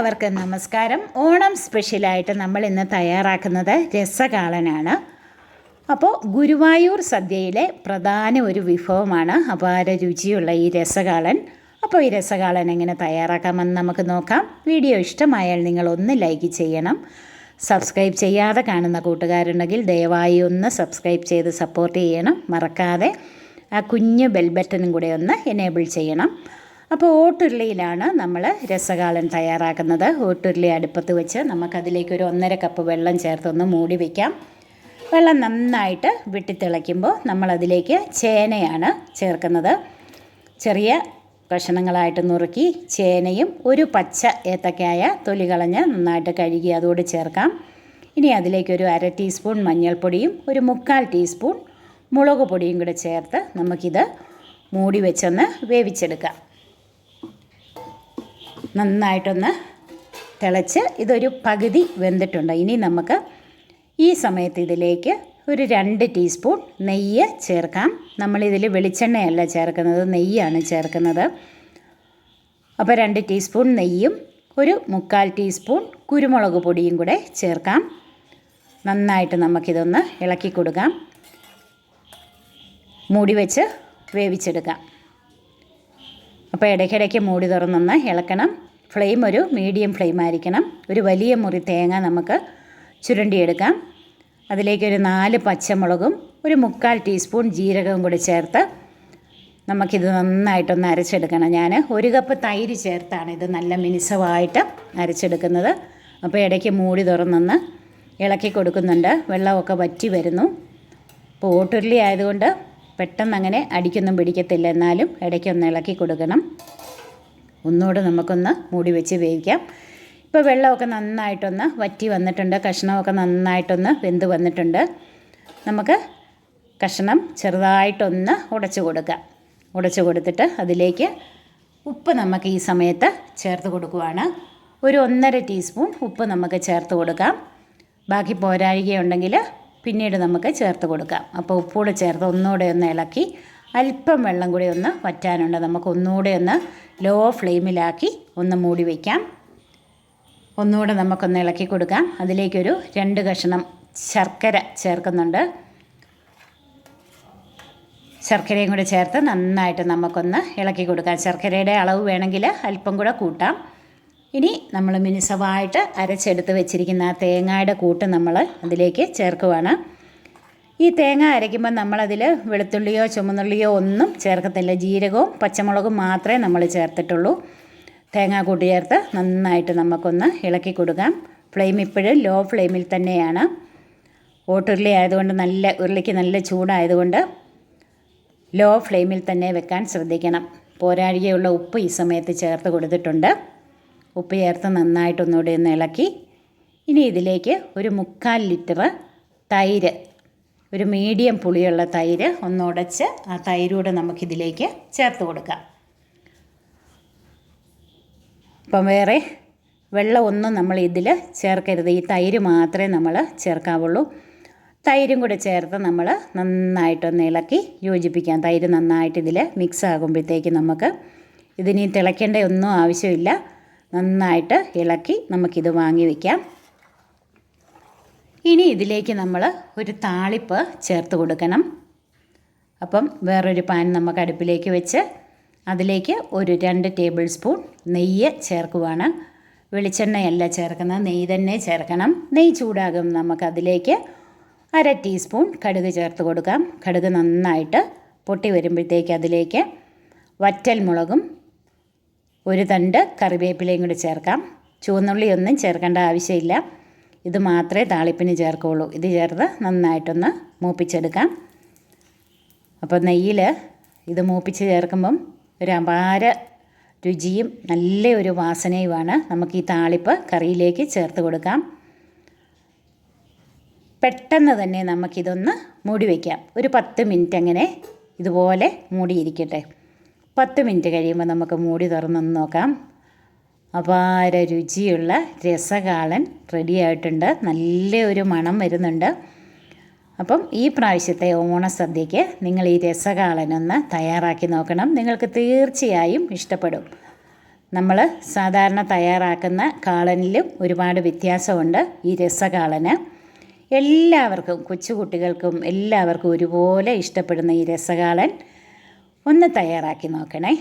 എല്ലാവർക്കും നമസ്കാരം. ഓണം സ്പെഷ്യലായിട്ട് നമ്മൾ ഇന്ന് തയ്യാറാക്കുന്നത് രസകാളനാണ്. അപ്പോൾ ഗുരുവായൂർ സദ്യയിലെ പ്രധാന ഒരു വിഭവമാണ് അപാര രുചിയുള്ള ഈ രസകാളൻ. അപ്പോൾ ഈ രസകാളൻ എങ്ങനെ തയ്യാറാക്കാമെന്ന് നമുക്ക് നോക്കാം. വീഡിയോ ഇഷ്ടമായാൽ നിങ്ങൾ ഒന്ന് ലൈക്ക് ചെയ്യണം. സബ്സ്ക്രൈബ് ചെയ്യാതെ കാണുന്ന കൂട്ടുകാരുണ്ടെങ്കിൽ ദയവായി ഒന്ന് സബ്സ്ക്രൈബ് ചെയ്ത് സപ്പോർട്ട് ചെയ്യണം. മറക്കാതെ ആ കുഞ്ഞ് ബെൽ ബട്ടണും കൂടെ ഒന്ന് എനേബിൾ ചെയ്യണം. അപ്പോൾ ഓട്ടുരുളിയിലാണ് നമ്മൾ രസകാളൻ തയ്യാറാക്കുന്നത്. ഓട്ടുരുളി അടുപ്പത്ത് വെച്ച് നമുക്കതിലേക്ക് ഒരു ഒന്നര കപ്പ് വെള്ളം ചേർത്തൊന്ന് മൂടി വയ്ക്കാം വെള്ളം നന്നായിട്ട് വെട്ടിത്തിളയ്ക്കുമ്പോൾ നമ്മളതിലേക്ക് ചേനയാണ് ചേർക്കുന്നത്. ചെറിയ കഷണങ്ങളായിട്ട് നുറുക്കി ചേനയും ഒരു പച്ച ഏത്തക്കായ തൊലി കളഞ്ഞ് നന്നായിട്ട് കഴുകി അതോട് ചേർക്കാം. ഇനി അതിലേക്ക് ഒരു അര ടീസ്പൂൺ മഞ്ഞൾപ്പൊടിയും ഒരു മുക്കാൽ ടീസ്പൂൺ മുളക് പൊടിയും കൂടെ ചേർത്ത് നമുക്കിത് മൂടി വെച്ചൊന്ന് വേവിച്ചെടുക്കാം. നന്നായിട്ടൊന്ന് തിളച്ച് ഇതൊരു പകുതി വെന്തിട്ടുണ്ട്. ഇനി നമുക്ക് ഈ സമയത്ത് ഇതിലേക്ക് ഒരു രണ്ട് ടീസ്പൂൺ നെയ്യ് ചേർക്കാം. നമ്മളിതിൽ വെളിച്ചെണ്ണയല്ല ചേർക്കുന്നത് നെയ്യാണ് ചേർക്കുന്നത്. അപ്പോൾ രണ്ട് ടീസ്പൂൺ നെയ്യും ഒരു മുക്കാൽ ടീസ്പൂൺ കുരുമുളക് പൊടിയും കൂടെ ചേർക്കാം. നന്നായിട്ട് നമുക്കിതൊന്ന് ഇളക്കി കൊടുക്കാം. മൂടി വെച്ച് വേവിച്ചെടുക്കാം. അപ്പോൾ ഇടയ്ക്കിടയ്ക്ക് മൂടി തുറന്നൊന്ന് ഇളക്കണം. ഫ്ലെയിം ഒരു മീഡിയം ഫ്ലെയിം ആയിരിക്കണം. ഒരു വലിയ മുറി തേങ്ങ നമുക്ക് ചുരണ്ടിയെടുക്കാം. അതിലേക്കൊരു നാല് പച്ചമുളകും ഒരു മുക്കാൽ ടീസ്പൂൺ ജീരകവും കൂടി ചേർത്ത് നമുക്കിത് നന്നായിട്ടൊന്ന് അരച്ചെടുക്കണം. ഞാൻ ഒരു കപ്പ് തൈര് ചേർത്താണ് ഇത് നല്ല മിനുസമായിട്ട് അരച്ചെടുക്കുന്നത്. അപ്പോൾ ഇടയ്ക്ക് മൂടി തുറന്നൊന്ന് ഇളക്കി കൊടുക്കുന്നുണ്ട്. വെള്ളമൊക്കെ വറ്റി വരുന്നു. അപ്പോൾ ഓട്ടുരുളി ആയതുകൊണ്ട് പെട്ടെന്ന് അങ്ങനെ അടിക്കൊന്നും പിടിക്കത്തില്ല. എന്നാലും ഇടയ്ക്കൊന്ന് ഇളക്കി കൊടുക്കണം. ഒന്നുകൂടെ നമുക്കൊന്ന് മൂടി വെച്ച് വേവിക്കാം. ഇപ്പോൾ വെള്ളമൊക്കെ നന്നായിട്ടൊന്ന് വറ്റി വന്നിട്ടുണ്ട്. കഷ്ണമൊക്കെ നന്നായിട്ടൊന്ന് വെന്ത് വന്നിട്ടുണ്ട്. നമുക്ക് കഷ്ണം ചെറുതായിട്ടൊന്ന് ഉടച്ചു കൊടുക്കാം. ഉടച്ചു കൊടുത്തിട്ട് അതിലേക്ക് ഉപ്പ് നമുക്ക് ഈ സമയത്ത് ചേർത്ത് കൊടുക്കുവാണ്. ഒരു ഒന്നര ടീസ്പൂൺ ഉപ്പ് നമുക്ക് ചേർത്ത് കൊടുക്കാം. ബാക്കി പോരാഴികയുണ്ടെങ്കിൽ പിന്നീട് നമുക്ക് ചേർത്ത് കൊടുക്കാം. അപ്പോൾ ഉപ്പൂടെ ചേർത്ത് ഒന്നുകൂടെ ഒന്ന് ഇളക്കി അല്പം വെള്ളം കൂടി ഒന്ന് വറ്റാനുണ്ട്. നമുക്ക് ഒന്നുകൂടെ ഒന്ന് ലോ ഫ്ലെയിമിലാക്കി ഒന്ന് മൂടി വയ്ക്കാം ഒന്നുകൂടെ നമുക്കൊന്ന് ഇളക്കി കൊടുക്കാം. അതിലേക്കൊരു രണ്ട് കഷ്ണം ശർക്കര ചേർക്കുന്നുണ്ട്. ശർക്കരയും കൂടെ ചേർത്ത് നന്നായിട്ട് നമുക്കൊന്ന് ഇളക്കി കൊടുക്കാം. ശർക്കരയുടെ അളവ് വേണമെങ്കിൽ അല്പം കൂടെ കൂട്ടാം. ഇനി നമ്മൾ മിനുസമായിട്ട് അരച്ചെടുത്ത് വെച്ചിരിക്കുന്ന ആ തേങ്ങയുടെ കൂട്ട് നമ്മൾ അതിലേക്ക് ചേർക്കുവാണ്. ഈ തേങ്ങ അരയ്ക്കുമ്പോൾ നമ്മളതിൽ വെളുത്തുള്ളിയോ ചുമന്നുള്ളിയോ ഒന്നും ചേർക്കത്തില്ല. ജീരകവും പച്ചമുളകും മാത്രമേ നമ്മൾ ചേർത്തിട്ടുള്ളൂ. തേങ്ങ കൂട്ടി ചേർത്ത് നന്നായിട്ട് നമുക്കൊന്ന് ഇളക്കി കൊടുക്കാം. ഫ്ലെയിം ഇപ്പോഴും ലോ ഫ്ലെയിമിൽ തന്നെയാണ്. ഓട്ടുരുളി ആയതുകൊണ്ട് നല്ല ഉരുളിക്ക് നല്ല ചൂടായതുകൊണ്ട് ലോ ഫ്ലെയിമിൽ തന്നെ വെക്കാൻ ശ്രദ്ധിക്കണം. പോരാഴികയുള്ള ഉപ്പ് ഈ സമയത്ത് ചേർത്ത് കൊടുത്തിട്ടുണ്ട്. ഉപ്പ് ചേർത്ത് നന്നായിട്ടൊന്നുകൂടി ഒന്ന് ഇളക്കി. ഇനി ഇതിലേക്ക് ഒരു മുക്കാൽ ലിറ്റർ തൈര് ഒരു മീഡിയം പുളിയുള്ള തൈര് ഒന്നുടച്ച് ആ തൈരൂടെ നമുക്കിതിലേക്ക് ചേർത്ത് കൊടുക്കാം. അപ്പം വേറെ വെള്ളം ഒന്നും നമ്മൾ ഇതിൽ ചേർക്കരുത്. ഈ തൈര് മാത്രമേ നമ്മൾ ചേർക്കാവുള്ളൂ. തൈരും കൂടെ ചേർത്ത് നമ്മൾ നന്നായിട്ടൊന്ന് ഇളക്കി യോജിപ്പിക്കാം. തൈര് നന്നായിട്ട് ഇതിൽ മിക്സ് ആകുമ്പോഴത്തേക്ക് നമുക്ക് ഇതിനി തിളയ്ക്കേണ്ട ഒന്നും ആവശ്യമില്ല. നന്നായിട്ട് ഇളക്കി നമുക്കിത് വാങ്ങി വയ്ക്കാം ഇനി ഇതിലേക്ക് നമ്മൾ ഒരു താളിപ്പ് ചേർത്ത് കൊടുക്കണം. അപ്പം വേറൊരു പാൻ നമുക്ക് അടുപ്പിലേക്ക് വെച്ച് അതിലേക്ക് ഒരു രണ്ട് ടേബിൾ സ്പൂൺ നെയ്യ് ചേർക്കുവാണ്. വെളിച്ചെണ്ണയല്ല ചേർക്കുന്നത് നെയ്യ് തന്നെ ചേർക്കണം. നെയ്യ് ചൂടാകും നമുക്കതിലേക്ക് അര ടീസ്പൂൺ കടുക് ചേർത്ത് കൊടുക്കാം. കടുക് നന്നായിട്ട് പൊട്ടി വരുമ്പോഴത്തേക്ക് അതിലേക്ക് വറ്റൽ മുളകും ഒരു തണ്ട് കറിവേപ്പിലയും കൂടി ചേർക്കാം. ചുവന്നുള്ളി ഒന്നും ചേർക്കേണ്ട ആവശ്യമില്ല. ഇത് മാത്രമേ താളിപ്പിന് ചേർക്കുകയുള്ളൂ ഇത് ചേർത്ത് നന്നായിട്ടൊന്ന് മൂപ്പിച്ചെടുക്കാം. അപ്പോൾ നെയ്യിൽ ഇത് മൂപ്പിച്ച് ചേർക്കുമ്പം ഒരു അപാര രുചിയും നല്ല ഒരു വാസനയുമാണ് നമുക്ക് ഈ താളിപ്പ് കറിയിലേക്ക് ചേർത്ത് കൊടുക്കാം. പെട്ടെന്ന് തന്നെ നമുക്കിതൊന്ന് മൂടി വയ്ക്കാം ഒരു പത്ത് മിനിറ്റ് അങ്ങനെ ഇതുപോലെ മൂടിയിരിക്കട്ടെ. പത്ത് മിനിറ്റ് കഴിയുമ്പോൾ നമുക്ക് മൂടി തുറന്നൊന്ന് നോക്കാം. അപാര രുചിയുള്ള രസകാളൻ റെഡി ആയിട്ടുണ്ട്. നല്ല ഒരു മണം വരുന്നുണ്ട്. അപ്പം ഈ പ്രാവശ്യത്തെ ഓണസദ്യയ്ക്ക് നിങ്ങൾ ഈ രസകാളനൊന്ന് തയ്യാറാക്കി നോക്കണം. നിങ്ങൾക്ക് തീർച്ചയായും ഇഷ്ടപ്പെടും. നമ്മൾ സാധാരണ തയ്യാറാക്കുന്ന കാളനിലും ഒരുപാട് വ്യത്യാസമുണ്ട് ഈ രസകാളന്. എല്ലാവർക്കും കൊച്ചുകുട്ടികൾക്കും എല്ലാവർക്കും ഒരുപോലെ ഇഷ്ടപ്പെടുന്ന ഈ രസകാളൻ. ഒന്ന് തയ്യാറാക്കി നോക്കണേ.